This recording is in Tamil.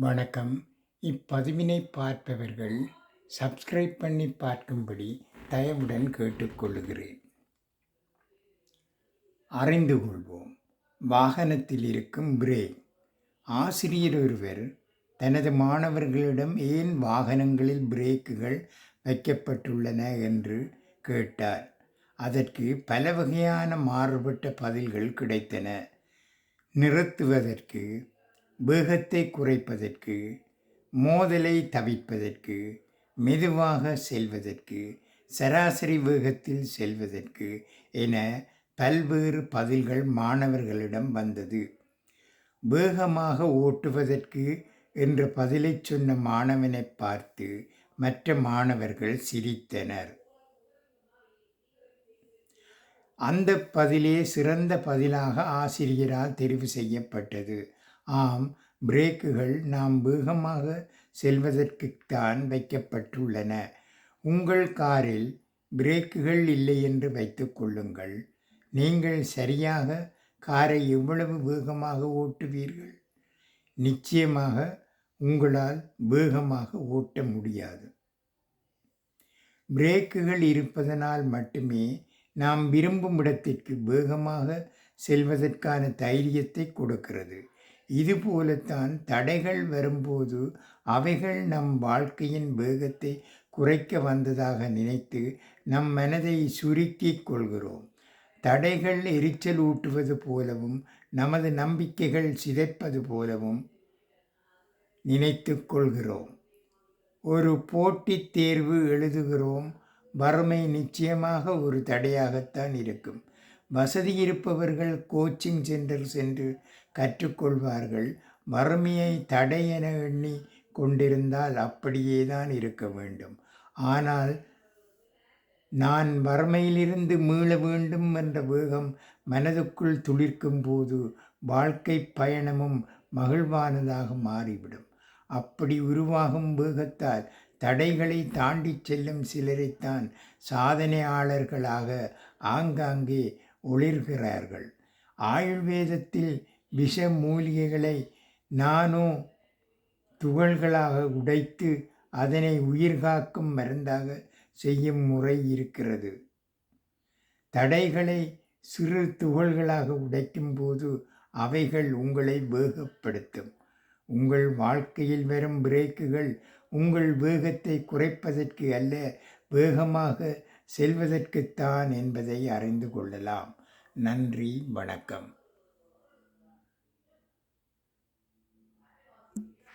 வணக்கம். இப்பதிவினை பார்ப்பவர்கள் சப்ஸ்கிரைப் பண்ணி பார்க்கும்படி தயவுடன் கேட்டுக்கொள்கிறேன் அறிந்து கொள்வோம். வாகனத்தில் இருக்கும் பிரேக். ஆசிரியர் ஒருவர் தனது மாணவர்களிடம் ஏன் வாகனங்களில் பிரேக்குகள் வைக்கப்பட்டுள்ளன என்று கேட்டார். அதற்கு பல வகையான மாறுபட்ட பதில்கள் கிடைத்தன. நிறுத்துவதற்கு வேகத்தை குறைப்பதற்கு மோதலை தவிப்பதற்கு மெதுவாக செல்வதற்கு சராசரி வேகத்தில் செல்வதற்கு என பல்வேறு பதில்கள் மாணவர்களிடம் வந்தது. வேகமாக ஓட்டுவதற்கு என்ற பதிலை சொன்ன மாணவனை பார்த்து மற்ற மாணவர்கள் சிரித்தனர். அந்த பதிலே சிறந்த பதிலாக ஆசிரியரால் தெரிவு செய்யப்பட்டது. ஆம் பிரேக்குகள் நாம் வேகமாக செல்வதற்குத்தான் வைக்கப்பட்டுள்ளன. உங்கள் காரில் பிரேக்குகள் இல்லை என்று வைத்துக்கொள்ளுங்கள் நீங்கள் சரியாக காரை எவ்வளவு வேகமாக ஓட்டுவீர்கள்? நிச்சயமாக உங்களால் வேகமாக ஓட்ட முடியாது. பிரேக்குகள் இருப்பதனால் மட்டுமே நாம் விரும்பும் இடத்திற்கு வேகமாக செல்வதற்கான தைரியத்தை கொடுக்கிறது. இதுபோலத்தான் தடைகள் வரும்போது அவைகள் நம் வாழ்க்கையின் வேகத்தை குறைக்க வந்ததாக நினைத்து நம் மனதை சுருக்கிக் கொள்கிறோம். தடைகள் எரிச்சல் ஊட்டுவது போலவும் நமது நம்பிக்கைகள் சிதைப்பது போலவும் நினைத்து கொள்கிறோம். ஒரு போட்டித் தேர்வு எழுதுகிறோம். வறுமை நிச்சயமாக ஒரு தடையாகத்தான் இருக்கும். வசதி இருப்பவர்கள் கோச்சிங் சென்டர் சென்று கற்றுக்கொள்வார்கள். வறுமையை தடை என எண்ணி கொண்டிருந்தால் அப்படியே தான் இருக்க வேண்டும். ஆனால் நான் வறுமையிலிருந்து மீள வேண்டும் என்ற வேகம் மனதுக்குள் துளிர்க்கும் போது வாழ்க்கை பயணமும் மகிழ்வானதாக மாறிவிடும். அப்படி உருவாகும் வேகத்தால் தடைகளை தாண்டி செல்லும் சிலரைத்தான் சாதனையாளர்களாக ஆங்காங்கே ஒளிர்கிறார்கள். ஆயுர்வேதத்தில் விஷ மூலிகைகளை நானோ துகள்களாக உடைத்து அதனை உயிர்காக்கும் மருந்தாக செய்யும் முறை இருக்கிறது. தடைகளை சிறு துகள்களாக உடைக்கும் போது அவைகள் உங்களை வேகப்படுத்தும். உங்கள் வாழ்க்கையில் வரும் பிரேக்குகள் உங்கள் வேகத்தை குறைப்பதற்கு அல்ல வேகமாக செல்வதற்குத்தான் என்பதை அறிந்து கொள்ளலாம். நன்றி வணக்கம்.